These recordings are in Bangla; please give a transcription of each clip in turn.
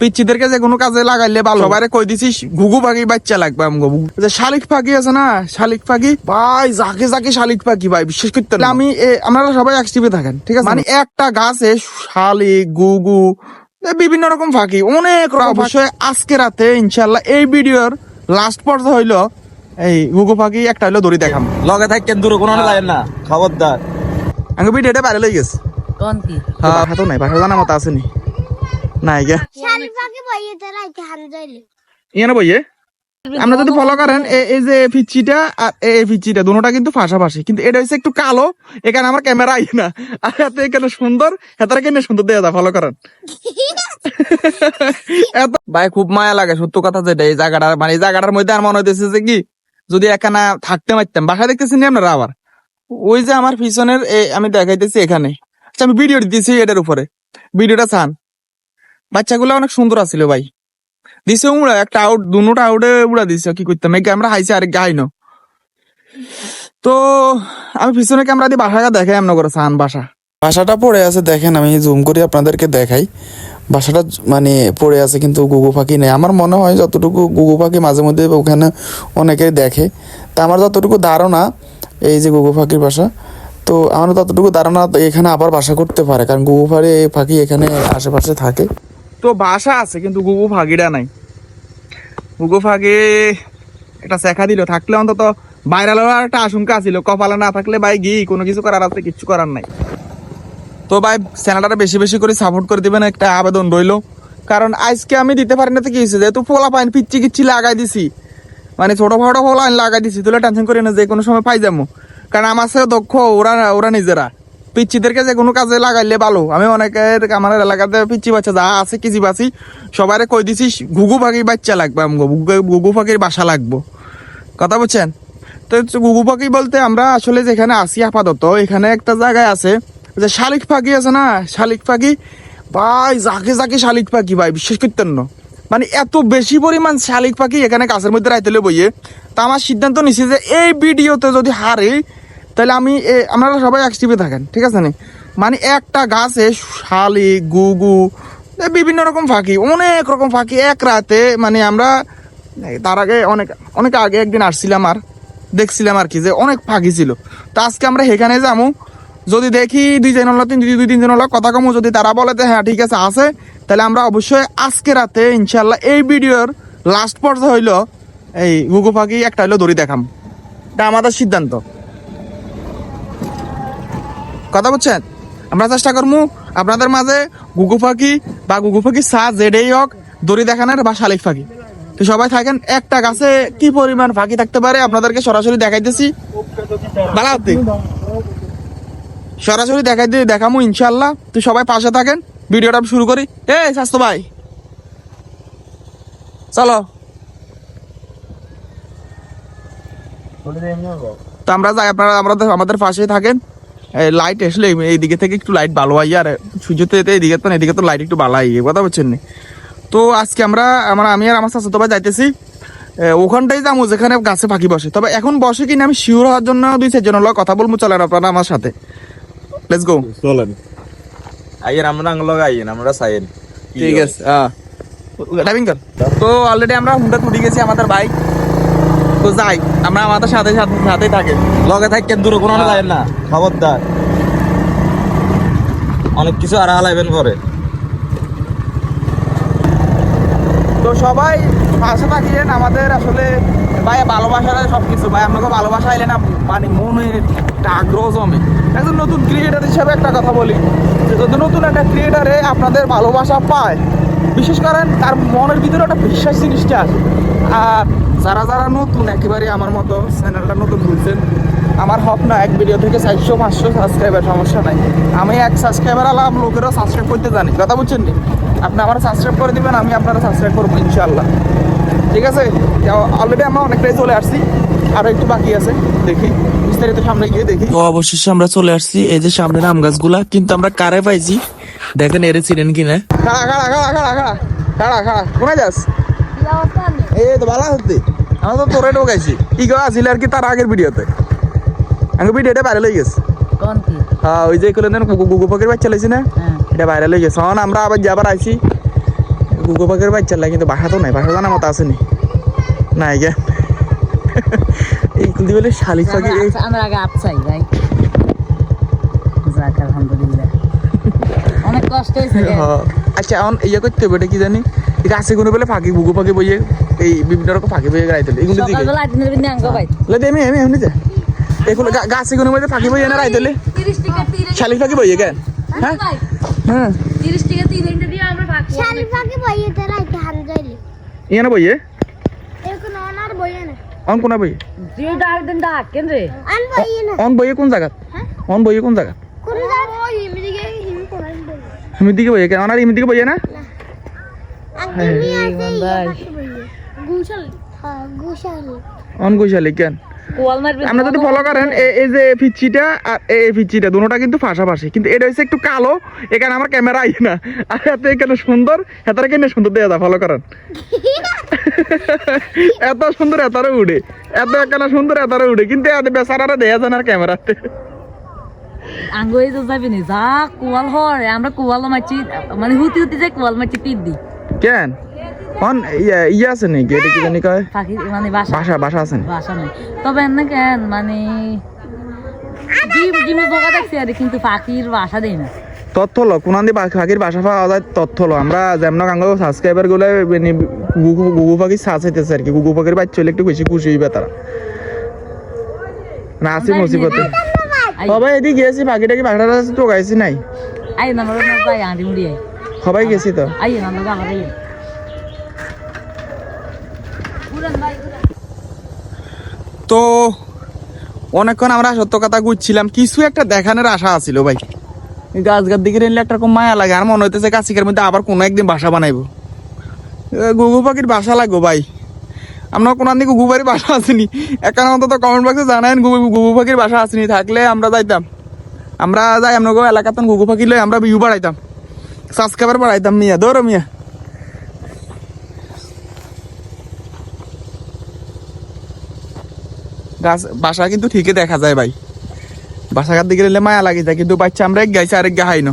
পিচ্ছিদেরকে যে কোনো কাজে লাগাইলে ভালো। সবাই কই দিছিস? ঘুঘু পাখি বাচ্চা লাগবে আমগো। যে শালিক পাখি আছে না শালিক পাখি ভাই যাকে যাকে শালিক পাখি ভাই বিশ্বাস করতে আমি আপনারা সবাই একটিভে থাকেন ঠিক আছে? মানে একটা গাছে শালিক গুগু বিভিন্ন রকম পাখি অনেক রকম অবশ্যই আজকে রাতে ইনশাল্লাহ এই ভিডিওর লাস্ট পর্যায়ে হইল এই গুগু পাখি একটা হইল দড়ি দেখাম লগে থাকেন দূরে কোনো যায় না খবরদার। আমি ভিডিওটা বাইরে লই গেছে। কোন কি? হ্যাঁ তো নাই বাসা জানা মতো আসেনি নাই গে শালি পাখি বইয়ে তারা আইতে হান যাইলে ইয়ানে বইয়ে? আমরা যদি ফলো করেন এই যে ফিচিটা আর এই ফিচিটা দুটোটা কিন্তু পাশাপাশি কিন্তু এটা হচ্ছে একটু কালো এখানে আমার ক্যামেরা আই না। আর এত এখানে সুন্দর এতারা কেন সুন্দর দেয়া যায় ফলো করেন। ভাই খুব মায়া লাগে সত্য কথা যেটা এই জায়গাটা মানে এই জায়গাটার মধ্যে আর মনে হইতেছে যে কি যদি এখানে থাকতে পারতাম। বাসায় দেখতেছি নি আপনারা আবার? ওই যে আমার পিছনের আমি দেখাইতেছি এখানে। আচ্ছা আমি ভিডিও দিতেছি এটার উপরে। ভিডিওটা চান বাচ্চাগুলো অনেক সুন্দর আছিল ভাই। দিছে উড়া একটা আউট দুটা আউটে উড়া দিছে, কি করতাম? এই ক্যামেরা হাইছে আর গাইনো তো, আমি পিছনে ক্যামেরা দিয়ে বাসাটা দেখাই এমন করে সান বাসা। বাসাটা পড়ে আছে, দেখেন, আমি জুম করে আপনাদেরকে দেখাই। বাসাটা মানে পড়ে আছে কিন্তু গুগু পাখি নেই। আমার মনে হয় যতটুকু গুগু পাখি মাঝে মধ্যে ওখানে অনেকেই দেখে, তা আমার যতটুকু ধারণা, এই যে গুগু পাখির বাসা, তো আমার ততটুকু ধারণা এখানে আবার বাসা করতে পারে। কারণ গুগু পাখি পাখি এখানে আশেপাশে থাকে। তো বাসা আছে, কিন্তু গুগু ফাঁকিটা নাই। গুগু ফাঁকি একটা শেখা দিল, থাকলে অন্তত বাইরাল একটা আশঙ্কা ছিল। কপালে না থাকলে ভাই গি কোনো কিছু করার আছে, কিচ্ছু করার নাই। তো ভাই চ্যানেলটা বেশি বেশি করে সাপোর্ট করে দিবেন একটা আবেদন রইল। কারণ আজকে আমি দিতে পারি না তো কি হয়েছে, যেহেতু পোলা পাইন পিচ্ছি কিচ্ছি লাগাই দিছি। মানে ছোট পোলা আইন লাগাই দিছি, তুলে টেনশন করি না, যে কোনো সময় পাই যাব। কারণ আমার সাথে দক্ষ, ওরা ওরা নিজেরা। পিচ্ছিদেরকে যে কোনো কাজে লাগাইলে ভালো। আমি অনেকের আমার এলাকাতে পিচ্ছি বাচ্চা যা আছে কিছু বাসি সবাই কই দিছি ঘুঘু পাখির বাচ্চা লাগবে আমগো ঘুঘু- পাখির বাসা লাগবো। কথা বলছেন তো ঘুঘু পাখি বলতে আমরা আসলে যেখানে আছি আপাতত, এখানে একটা জায়গায় আছে, যে শালিক পাখি আছে না, শালিক পাখি ভাই যাকে যাকে শালিক পাখি ভাই, বিশ্বাস করতেন না। মানে এত বেশি পরিমাণ শালিক পাখি এখানে গাছের মধ্যে রাইতেলে বইয়ে তা আমার সিদ্ধান্ত নিছি যে এই ভিডিওতে যদি হারে তাহলে আমি আপনারা সবাই এক একটিভে থাকেন, ঠিক আছে নি? মানে একটা গাছে শালিক গুগু বিভিন্ন রকম ফাঁকি, অনেক রকম ফাঁকি, এক রাতে মানে আমরা তার আগে অনেক অনেক আগে একদিন আসছিলাম আর, দেখছিলাম আর কি যে অনেক ফাঁকি ছিল। তো আজকে আমরা সেখানে যাব যদি দেখি দুই জন হলো, তিন দুই তিনজন হলো, কথা কমু, যদি তারা বলে যে হ্যাঁ ঠিক আছে আছে, তাহলে আমরা অবশ্যই আজকে রাতে ইনশাল্লাহ এই ভিডিওর লাস্ট পর্যায়ে হইল, এই গুগু পাখি একটা হইল দড়ি দেখাম। এটা আমাদের সিদ্ধান্ত। কথা বলছেন আমরা চেষ্টা করব আপনাদের মাঝে গুগু পাখি বা গুগু পাখি সা জেডেই হোক, দড়ি দেখানোর বা শালিক পাখি তো সবাই থাকেন, একটা গাছে কি পরিমাণ পাখি থাকতে পারে আপনাদেরকে সরাসরি দেখাইতেছি। বালাতে সরাসরি দেখাই দিয়ে দেখামু ইনশাল্লাহ তো সবাই পাশে থাকেন, ভিডিওটা শুরু করি। এ স্বাস্থ্য ভাই। চলো। তো আমরা যাই, আপনারা আমাদের আমাদের পাশেই থাকেন। লাইট আসলে এই দিকে থেকে একটু লাইট ভালো হয়। আর সূর্য তো এতে এদিকে তো এদিকে তো লাইট একটু ভালো হয় কথা বলছেন তো আজকে আমরা আমরা আমি আর আমার শাশুতো ভাই যাইতেছি। ওখানটাই যাব যেখানে গাছে পাখি বসে। তবে এখন বসে কিনা আমি শিওর হওয়ার জন্য দুই চারজন হলো কথা বলব চলেন আপনারা আমার সাথে। লেটস গো চলেন। আইয়েন আমরা আঙ্গলগ আইয়েন আমরা সাইন ঠিক আছে হ্যাঁ ড্রাইভিং কর তো অলরেডি আমরা হুন্ডা তুলে গেছি আমাদের বাইক তো যাই আমরা আমাদের সাথে সাথে সাথেই থাকে। লগে থাকেন দূরে কোনো যায় না। খবরদার। অনেক কিছু আর হালাইবেন পরে। তো সবাই পাশে থাকিলেন আমাদের আসলে ভাই ভালোবাসা সব কিছু ভাই আপনাকে ভালোবাসা এলে না মানে মনের একটা আগ্রহ জমে। একজন নতুন ক্রিয়েটার হিসাবে একটা কথা বলি। যে যদি নতুন একটা ক্রিয়েটারে আপনাদের ভালোবাসা পায় বিশেষ করেন তার মনের ভিতরে একটা বিশ্বাস জিনিসটা আছে। আর যারা যারা নতুন একেবারে আমার মতো চ্যানেলটা নতুন খুলছেন আমার হক না এক ভিডিও থেকে চারশো পাঁচশো সাবস্ক্রাইবার সমস্যা নাই। আমি এক সাবস্ক্রাইবার আলাম লোকেরও সাবস্ক্রাইব করতে জানি কথা বুঝছেন নি? আপনি আমার সাবস্ক্রাইব করে দিবেন আমি আপনারা সাবস্ক্রাইব করব ইনশাল্লাহ ঠিক আছে? অলরেডি আমরা অনেকটাই চলে আসছি আরও একটু বাকি আছে দেখি বিস্তারিত সামনে গিয়ে দেখি। তো অবশেষে আমরা চলে আসছি এই যে সামনের আম গাছগুলা কিন্তু আমরা কারে পাইছি? দেখেন এরে ছিলেন কিনা। খাড়া খাড়া খাড়া খাড়া খাড়া খাড়া খাড়া কোনে যাস? এই তো ভালো হচ্ছে। আমরা তো তোরে ঢোকাইছি কি আসিল আর কি তার আগের ভিডিওতে। ভিডিওটা গেছে। হ্যাঁ ওই যে গুগু পাখির বাচ্চা লাইছি না? হ্যাঁ। এটা লই গেছে। এখন আমরা আবার যাবার আইছি। গুগো পাখির বাচ্চা লাগে কিন্তু বাসা তো নাই বাসা জানা মতো আসেনি নাই গে। এই কুলদি বলে শালিক পাখি এই আমরা আগে আপসাই ভাই যাক আলহামদুলিল্লাহ। অনেক কষ্ট হয়েছে হ্যাঁ। আচ্ছা এখন ইয়ে করতে হবে এটা কি জানি? গাছে কোনো বলে ফাঁকি বুগু ফাঁকি বইয়ে এই বিভিন্ন রকম ফাঁকি বইয়ে গাইতে এগুলো দিকে। সকালবেলা দিনের বিন্দু আঙ্গ ভাই। লে দে আমি আমি এমনি যা এগুলো গাছে কোনো মধ্যে ফাঁকি বইয়ে না রাইতে শালিক ফাঁকি বইয়ে কেন হ্যাঁ হ্যাঁ? শালি পাখি বইয়েতে রাইতে হান যাইলে ইয়ে না বইয়ে এখন অনার বইয়ে না অন কোনা বইয়ে তুই ডাক দিন ডাক কেন রে? আন বইয়ে না অন বইয়ে কোন জায়গা অন বইয়ে কোন জায়গা কোন জায়গা ওই হিম কোন বইয়ে হিমির দিকে বইয়ে কেন অনার হিমির দিকে বইয়ে না? মি আছে ইয়ে পাখি বইয়ে গুশাল হ্যাঁ গুশাল অন গৈশালি কেন আমরা যদি ফলো করেন এই যে ফিচ্ছিটা আর এই এই দুটোটা কিন্তু পাশাপাশি কিন্তু এটা হচ্ছে একটু কালো এখানে আমার ক্যামেরা আই না। আর এত এখানে সুন্দর কেন সুন্দর দেয়া যায় ফলো করেন। এত সুন্দর এতারে উড়ে। এত এখানে সুন্দর এতারে উড়ে কিন্তু এত বেচারারা দেয়া যায় না আর ক্যামেরাতে আঙ্গ তো যাবি নি যা কোয়াল হয় আমরা কোয়াল মারছি মানে হুতি হুতি যে কোয়াল মারছি তীর দি। কেন? অন ইয়া ইয়া আছে নাকি? এটা কি জানি কয়? পাখি মানে বাসা। বাসা বাসা আছে বাসা নেই। তবে কেন মানে ডিম ডিমে বোকা দেখছি আর কিন্তু পাখির বাসা দেয় না। তথ্য লো পাখির বাসা পাওয়া যায় তথ্য লো। আমরা যেমন কাঙ্গ সাবস্ক্রাইবারগুলো গুগু পাখির সাজ হইতেছে আর কি। গুগু পাখির বাচ্চা হলে একটু বেশি খুশি হইবে তারা। না আসি মুসিবতে। সবাই এদিকে পাখিটাকে পাখিটা তো গাইছি নাই? আই না আমরা আঁটি মুড়ি আই। সবাই গেছি তো? আই না তো অনেকক্ষণ আমরা সত্য কথা গুচ্ছিলাম কিছু একটা দেখানোর আশা আছিল, ভাই। এই গাছ গাছ দিকে নিলে একটা রকম মায়া লাগে, আর মনে হইতেছে কাছিকের মধ্যে আবার কোনো একদিন বাসা বানাইবো। গুগু পাখির বাসা লাগবো ভাই। আমরা কোনো দিকে গুগু পাখির বাসা আসেনি। এখানে অন্তত কমেন্ট বক্সে জানায়েন গুগু গুগু পাখির বাসা আসেনি, থাকলে আমরা যাইতাম। আমরা যাই, আমরা এলাকাতে গুগু পাখি লই আমরা ভিউ বাড়াইতাম। সাবস্ক্রাইবার বাড়াইতাম মিয়া, ধরো মিয়া। গাছ, বাসা কিন্তু ঠিকই দেখা যায় ভাই। বাসাঘাট দিকে গেলে মায়া লাগে যায়, কিন্তু বাচ্চা আমরা এক গাইছি, আরেক গা হাই না।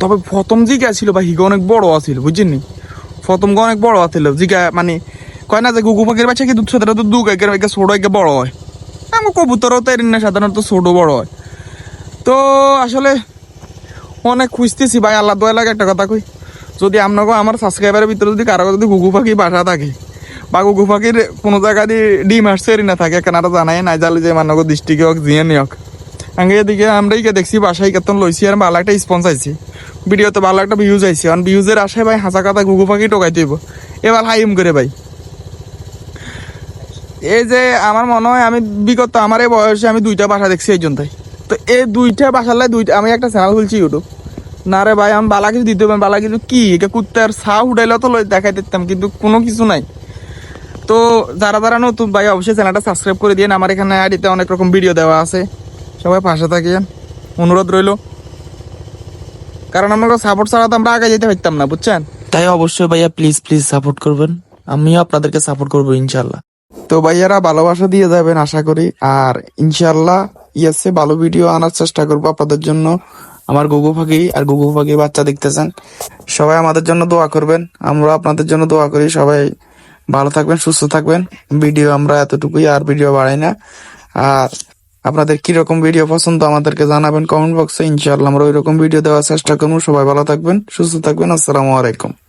তবে প্রথম জিগা ছিল ভাই, হিগা অনেক বড় আছিল বুঝছেন প্রথম গা অনেক বড় আছিল, জিগা মানে কয় না যে গুগু পাখির বাচ্চা কি দুধ সাথে তো দুগ একে একে ছোট একে বড় হয়। আমার কবুতরও তো না সাধারণত ছোট বড় হয়। তো আসলে অনেক খুঁজতেছি ভাই আল্লাহ দয়া লাগে একটা কথা কই, যদি আপনাকে আমার সাবস্ক্রাইবারের ভিতরে যদি কারও যদি গুগু পাখি বাসা থাকে বা গুগু পাখির কোনো জায়গা দিয়ে ডিম আসছে না থাকে কেন আর জানাই নাই, জালি যে মানক দৃষ্টিকে হোক জিয়ে নিয়োগ আগে এদিকে আমরা ইকে দেখছি, বাসায় কেতন লইছি, আর ভালো একটা স্পন্স আইছি। ভিডিওতে ভালো একটা ভিউজ আইছি, কারণ ভিউজের আশায় ভাই হাসা কথা গুগু পাখি টোকাই দিব এবার হাইম করে ভাই। এই যে আমার মনে হয় আমি বিগত আমার এই বয়সে আমি দুইটা বাসা দেখছি এই জন্যই। তো এই দুইটা বাসালে দুইটা আমি একটা চ্যানেল খুলছি ইউটিউব না রে ভাই, আমি বালা কিছু দিতে পারি বালা কিছু কি? কুত্তার ছা উঠাইলে তো লই দেখাই দিতাম, কিন্তু কোনো কিছু নাই। তো যারা যারা নতুন ভাই অবশ্যই চ্যানেলটা সাবস্ক্রাইব করে দিন আমার এখানে আইডিতে অনেক রকম ভিডিও দেওয়া আছে। সবাই পাশে থাকিয়েন অনুরোধ রইল। কারণ আমাকে সাপোর্ট ছাড়া তো আমরা আগে যেতে পারতাম না বুঝছেন? তাই অবশ্যই ভাইয়া প্লিজ প্লিজ সাপোর্ট করবেন। আমিও আপনাদেরকে সাপোর্ট করব ইনশাল্লাহ তো ভাইয়ারা ভালোবাসা দিয়ে যাবেন আশা করি। আর ইনশাল্লাহ ইয়াসে ভালো ভিডিও আনার চেষ্টা করব আপনাদের জন্য। আমার গুগু পাখি আর গুগু পাখি বাচ্চা দেখতেছেন। সবাই আমাদের জন্য দোয়া করবেন। আমরা আপনাদের জন্য দোয়া করি। সবাই ভালো থাকবেন, সুস্থ থাকবেন। ভিডিও আমরা এতটুকুই, আর ভিডিও বাড়াই না। আর আপনাদের কীরকম ভিডিও পছন্দ আমাদেরকে জানাবেন কমেন্ট বক্সে। ইনশাল্লাহ আমরা ওই রকম ভিডিও দেওয়ার চেষ্টা করব। সবাই ভালো থাকবেন, সুস্থ থাকবেন। আসসালামু আলাইকুম।